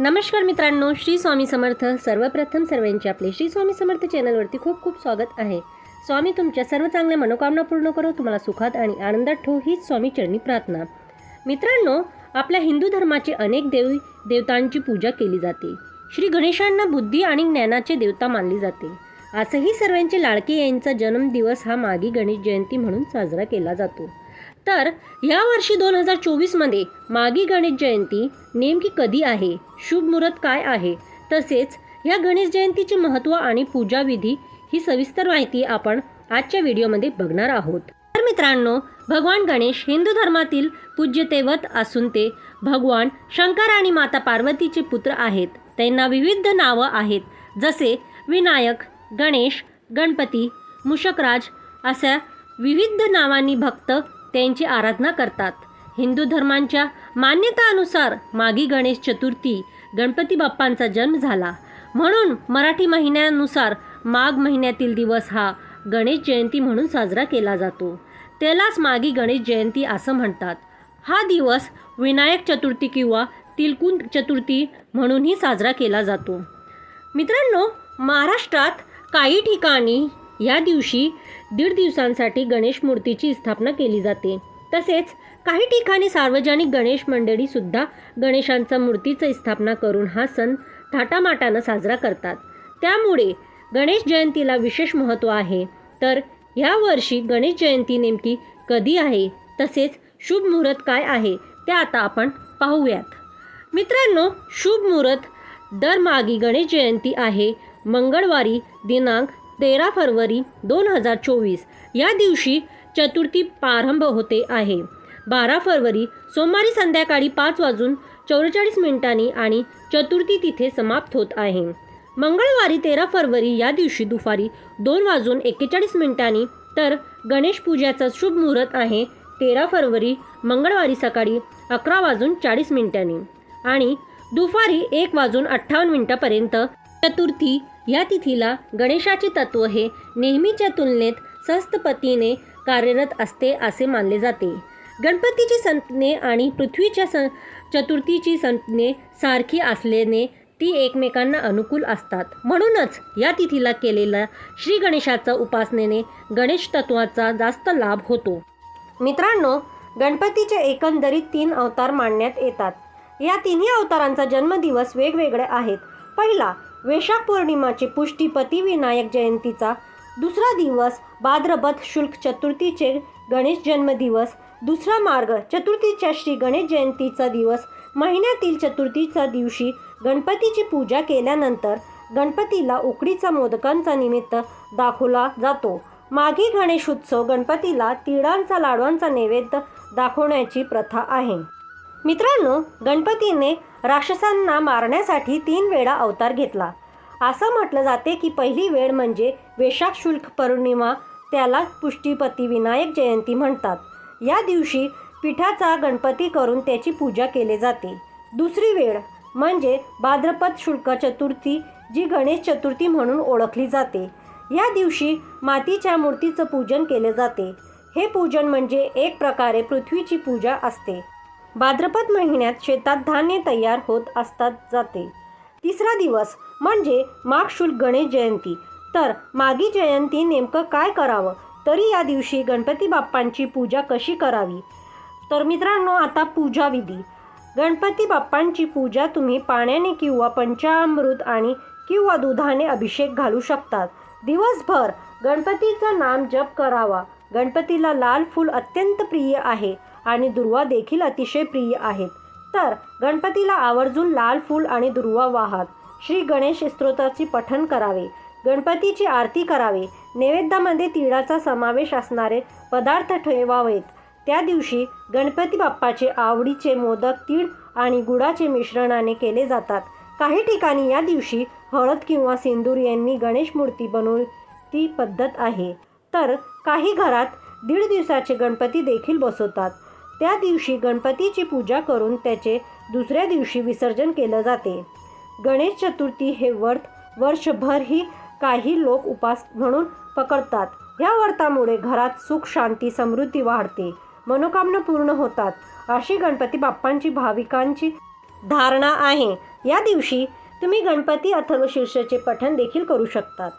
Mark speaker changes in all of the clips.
Speaker 1: नमस्कार मित्रांनो श्री स्वामी समर्थ. सर्वप्रथम सर्वांचे आपले श्री स्वामी समर्थ चॅनलवरती खूप खूप स्वागत आहे. स्वामी तुमच्या सर्व चांगल्या मनोकामना पूर्ण करो तुम्हाला सुखात आणि आनंदात ठेवू हीच स्वामी चरणी प्रार्थना. मित्रांनो आपल्या हिंदू धर्माचे अनेक देवी देवतांची पूजा केली जाते. श्री गणेशांना बुद्धी आणि ज्ञानाचे देवता मानली जाते. असंही सर्वांचे लाडके यांचा जन्मदिवस हा मागी गणेश जयंती म्हणून साजरा केला जातो. तर या वर्षी दोन हजार चोवीसमध्ये मागी गणेश जयंती नेमकी कधी आहे? शुभ मुहूर्त काय आहे? तसेच या गणेश जयंतीचे महत्त्व आणि पूजाविधी ही सविस्तर माहिती आपण आजच्या व्हिडिओमध्ये बघणार आहोत. तर मित्रांनो भगवान गणेश हिंदू धर्मातील पूज्यतेवत असून ते भगवान शंकर आणि माता पार्वतीचे पुत्र आहेत. त्यांना विविध नावं आहेत जसे विनायक गणेश गणपती मुशकराज अशा विविध नावांनी भक्त त्यांची आराधना करतात. हिंदू धर्मांच्या मान्यतानुसार मागी गणेश चतुर्थी गणपती बाप्पांचा जन्म झाला. म्हणून मराठी महिन्यानुसार माघ महिन्यातील दिवस हा गणेश जयंती म्हणून साजरा केला जातो. त्यालाच मागी गणेश जयंती असं म्हणतात. हा दिवस विनायक चतुर्थी किंवा तिलकुंद चतुर्थी म्हणूनही साजरा केला जातो. मित्रांनो महाराष्ट्रात काही ठिकाणी या दिवशी दीड दिवसांसाठी गणेश मूर्तीची स्थापना केली जाते. तसेच काही ठिकाणी सार्वजनिक गणेश मंडळीसुद्धा गणेशांचा मूर्तीचं स्थापना करून हा सण थाटामाटानं साजरा करतात. त्यामुळे गणेश जयंतीला विशेष महत्त्व आहे. तर ह्या वर्षी गणेश जयंती नेमकी कधी आहे? तसेच शुभ मुहूर्त काय आहे? ते आता आपण पाहूयात. मित्रांनो शुभ मुहूर्त दरमागी गणेश जयंती आहे. मंगळवारी दिनांक तेरा फरवरी दोन हजार चोवीस या दिवशी चतुर्थी प्रारंभ होते आहे. बारा फरवरी सोमवारी संध्याकाळी पाच वाजून चौवेचाळीस मिनिटांनी आणि चतुर्थी तिथे समाप्त होत आहे. मंगळवारी तेरा फरवरी या दिवशी दुपारी दोन वाजून एक्केचाळीस मिनिटांनी तर गणेश पूजाचा शुभ मुहूर्त आहे तेरा फरवरी मंगळवारी सकाळी अकरा वाजून चाळीस मिनिटांनी आणि दुपारी एक वाजून अठ्ठावन्न मिनिटापर्यंत चतुर्थी या तिथीला गणेशाचे तत्व हे नेहमीच्या तुलनेत सहस्तपतीने कार्यरत असते असे मानले जाते. गणपतीची संतने आणि पृथ्वीच्या स चतुर्थीची संतने सारखी असल्याने ती एकमेकांना अनुकूल असतात. म्हणूनच या तिथीला केलेल्या श्री गणेशाचा उपासनेने गणेश तत्वाचा जास्त लाभ होतो. मित्रांनो गणपतीचे एकंदरीत तीन अवतार मानण्यात येतात. या तिन्ही अवतारांचा जन्मदिवस वेगवेगळे आहेत. पहिला वैशाख पौर्णिमाचे पुष्टीपती विनायक जयंतीचा दुसरा दिवस भाद्रपद शुल्क चतुर्थीचे गणेश जन्मदिवस. दुसरा मार्ग चतुर्थीच्या श्री गणेश जयंतीचा दिवस. महिन्यातील चतुर्थीच्या दिवशी गणपतीची पूजा केल्यानंतर गणपतीला उकडीचा मोदकांचा निमित्त दाखवला जातो. मागे गणेश उत्सव गणपतीला तिळांचा लाडवांचा नैवेद्य दाखवण्याची प्रथा आहे. मित्रांनो गणपतीने राक्षसांना मारण्यासाठी तीन वेळा अवतार घेतला. असं म्हटलं जाते की पहिली वेळ म्हणजे वेशाख शुल्क पौर्णिमा त्याला पुष्टीपती विनायक जयंती म्हणतात. या दिवशी पिठाचा गणपती करून त्याची पूजा केली जाते. दुसरी वेळ म्हणजे भाद्रपद शुल्क चतुर्थी जी गणेश चतुर्थी म्हणून ओळखली जाते. या दिवशी मातीच्या मूर्तीचं पूजन केले जाते. हे पूजन म्हणजे एक प्रकारे पृथ्वीची पूजा असते. भाद्रपद महिन्यात शेतात धान्य तयार होत असतात जाते. तिसरा दिवस म्हणजे माघ शुल्क गणेश जयंती. तर मागी जयंती नेमकं काय करावं? तरी या दिवशी गणपती बाप्पांची पूजा कशी करावी? तर मित्रांनो आता पूजा विधी. गणपती बाप्पांची पूजा तुम्ही पाण्याने किंवा पंचामृत आणि किंवा दुधाने अभिषेक घालू शकतात. दिवसभर गणपतीचं नाम जप करावा. गणपतीला लाल फूल अत्यंत प्रिय आहे. आणि दुर्वा देखील अतिशय प्रिय आहेत. तर गणपतीला आवर्जून लाल फूल आणि दुर्वा वाहत श्री गणेश स्तोत्राची पठण करावे. गणपतीची आरती करावे. नैवेद्यामध्ये तिळाचा समावेश असणारे पदार्थ ठेवावेत. त्या दिवशी गणपती बाप्पाचे आवडीचे मोदक तीळ आणि गुळाचे मिश्रणाने केले जातात. काही ठिकाणी या दिवशी हळद किंवा सिंदूर यांनी गणेश मूर्ती बनवती पद्धत आहे. तर काही घरात दीड दिवसाचे गणपती देखील बसवतात. त्या दिवशी गणपतीची पूजा करून त्याचे दुसऱ्या दिवशी विसर्जन केलं जाते. गणेश चतुर्थी हे व्रत वर्षभर ही काही लोक उपास म्हणून पकडतात. या व्रतामुळे घरात सुख शांती समृद्धी वाढते. मनोकामना पूर्ण होतात. अशी गणपती बाप्पांची भाविकांची धारणा आहे. या दिवशी तुम्ही गणपती अथर्वशीर्षचे पठण देखील करू शकतात.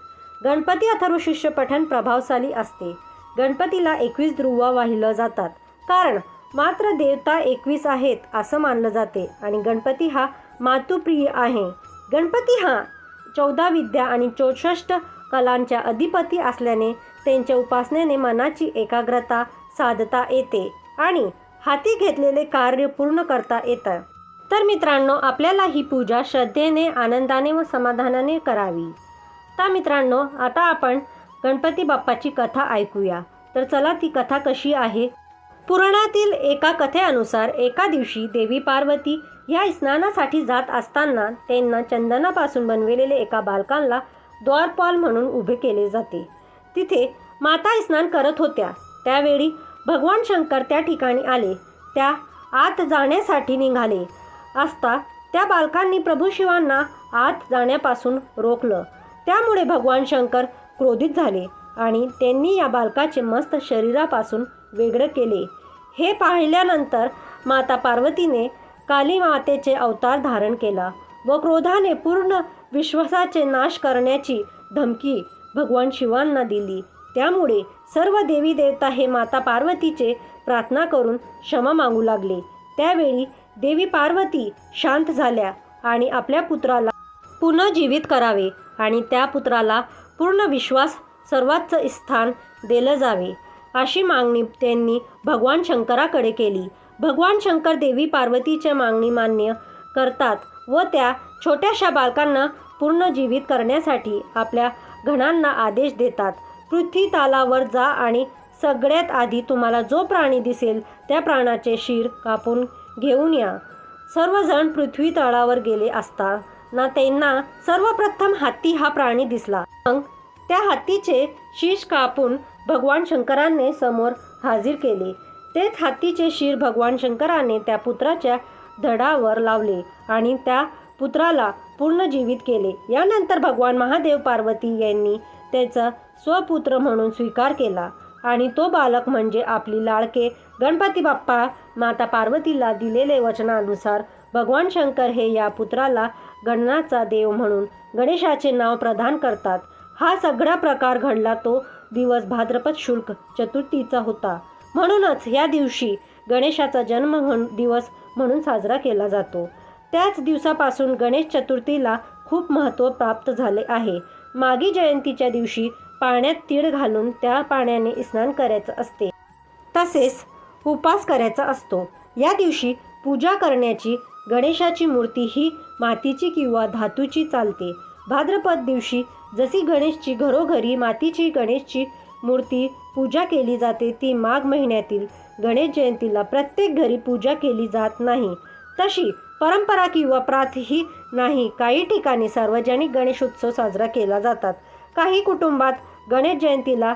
Speaker 1: गणपती अथर्वशीर्ष पठण प्रभावशाली असते. गणपतीला एकवीस ध्रुवा वाहिलं जातात. कारण मात्र देवता एकवीस आहेत असं मानलं जाते आणि गणपती हा मातुप्रिय आहे. गणपती हा चौदा विद्या आणि चौसष्ट कलांच्या अधिपती असल्याने त्यांच्या उपासनेने मनाची एकाग्रता साधता येते आणि हाती घेतलेले कार्य पूर्ण करता येतं. तर मित्रांनो आपल्याला ही पूजा श्रद्धेने आनंदाने व समाधानाने करावी. तर मित्रांनो आता आपण गणपती बाप्पाची कथा ऐकूया. तर चला ती कथा कशी आहे? पुराणातील एका कथेनुसार एका दिवशी देवी पार्वती ह्या स्नानासाठी जात असताना त्यांना चंदनापासून बनविलेले एका बालकांना द्वारपाल म्हणून उभे केले जाते. तिथे माता स्नान करत होत्या. त्यावेळी भगवान शंकर त्या ठिकाणी आले. त्या आत जाण्यासाठी निघाले. असता त्या बालकांनी प्रभू शिवांना आत जाण्यापासून रोखलं. त्यामुळे भगवान शंकर क्रोधित झाले आणि त्यांनी या बालकाचे मस्त शरीरापासून वेगळं केले. हे पाहिल्यानंतर माता पार्वतीने काली मातेचे अवतार धारण केला व क्रोधाने पूर्ण विश्वासाचे नाश करण्याची धमकी भगवान शिवांना दिली. त्यामुळे सर्व देवी देवता हे माता पार्वतीचे प्रार्थना करून क्षमा मागू लागले. त्यावेळी देवी पार्वती शांत झाल्या आणि आपल्या पुत्राला पुनर्जीवित करावे आणि त्या पुत्राला पूर्ण विश्वास सर्वात स्थान दिलं जावे. अशी मागणी त्यांनी भगवान शंकराकडे केली. भगवान शंकर देवी पार्वतीच्या मागणी मान्य करतात व त्या छोट्याशा बालकांना पुनर्जीवित करण्यासाठी आपल्या घणांना आदेश देतात. पृथ्वी तालावर जा आणि सगळ्यात आधी तुम्हाला जो प्राणी दिसेल त्या प्राणाचे शिर कापून घेऊन या. सर्वजण पृथ्वी तळावर गेले असता ना त्यांना सर्वप्रथम हत्ती हा प्राणी दिसला. मग त्या हत्तीचे शीश कापून भगवान शंकराने समोर हाजीर केले. तेच हत्तीचे शिर भगवान शंकराने त्या पुत्राच्या धडावर लावले आणि त्या पुत्राला पूर्ण जीवित केले. यानंतर भगवान महादेव पार्वती यांनी त्याचा स्वपुत्र म्हणून स्वीकार केला आणि तो बालक म्हणजे आपली लाडके गणपती बाप्पा माता पार्वतीला दिलेले वचनानुसार भगवान शंकर हे या पुत्राला गणनाचा देव म्हणून गणेशाचे नाव प्रदान करतात. हा सगळा प्रकार घडला तो दिवस भाद्रपद शुल्क चतुर्थीचा होता. म्हणूनच या दिवशी गणेशाचा जन्म म्हण दिवस म्हणून साजरा केला जातो. त्याच दिवसापासून गणेश चतुर्थीला खूप महत्त्व प्राप्त झाले आहे. मागी जयंतीच्या दिवशी पाण्यात तीळ घालून त्या पाण्याने स्नान करायचं असते. तसेच उपास करायचा असतो. या दिवशी पूजा करण्याची गणेशाची मूर्ती ही मातीची किंवा धातूची चालते. भाद्रपद दिवशी जशी गणेशची घरोघरी मातीची गणेशची मूर्ती पूजा केली जाते ती माघ महिन्यातील गणेश जयंतीला प्रत्येक घरी पूजा केली जात नाही. तशी परंपरा किंवा प्राथही नाही काही ठिकाणी सार्वजनिक गणेशोत्सव साजरा केला जातात. काही कुटुंबात गणेश जयंतीला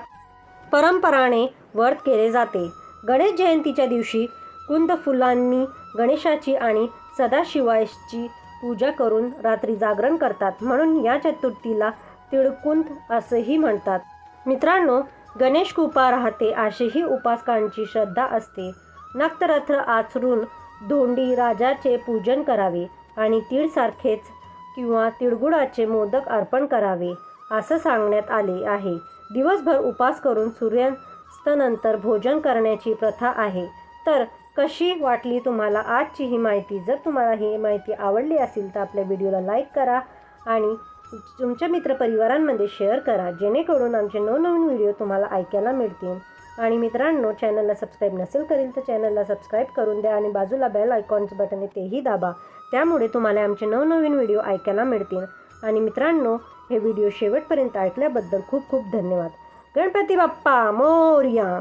Speaker 1: परंपराने व्रत केले जाते. गणेश जयंतीच्या दिवशी कुंद फुलांनी गणेशाची आणि सदाशिवायची पूजा करून रात्री जागरण करतात. म्हणून या चतुर्थीला तिळकुंत असंही म्हणतात. मित्रांनो गणेश कृपा राहते अशीही उपासकांची श्रद्धा असते. नक्तरथ आचरून धोंडी राजाचे पूजन करावे आणि तीळसारखेच किंवा तिळगुळाचे मोदक अर्पण करावे असं सांगण्यात आले आहे. दिवसभर उपास करून सूर्यास्तनंतर भोजन करण्याची प्रथा आहे. तर कशी वाटली तुम्हाला आजची ही माहिती? जर तुम्हाला ही माहिती आवडली असेल तर आपल्या व्हिडिओला लाईक करा आणि तुमच्या मित्रपरिवारांमध्ये शेअर करा. जेणेकरून आमचे नवनवीन व्हिडिओ तुम्हाला ऐकायला मिळतील. आणि मित्रांनो चॅनलला सबस्क्राईब नसेल करील तर चॅनलला सबस्क्राईब करून द्या आणि बाजूला बेल आयकॉनचं बटन आहे तेही दाबा. त्यामुळे तुम्हाला आमचे नवनवीन व्हिडिओ ऐकायला मिळतील. आणि मित्रांनो हे व्हिडिओ शेवटपर्यंत ऐकल्याबद्दल खूप खूप धन्यवाद. गणपती बाप्पा मोर्या!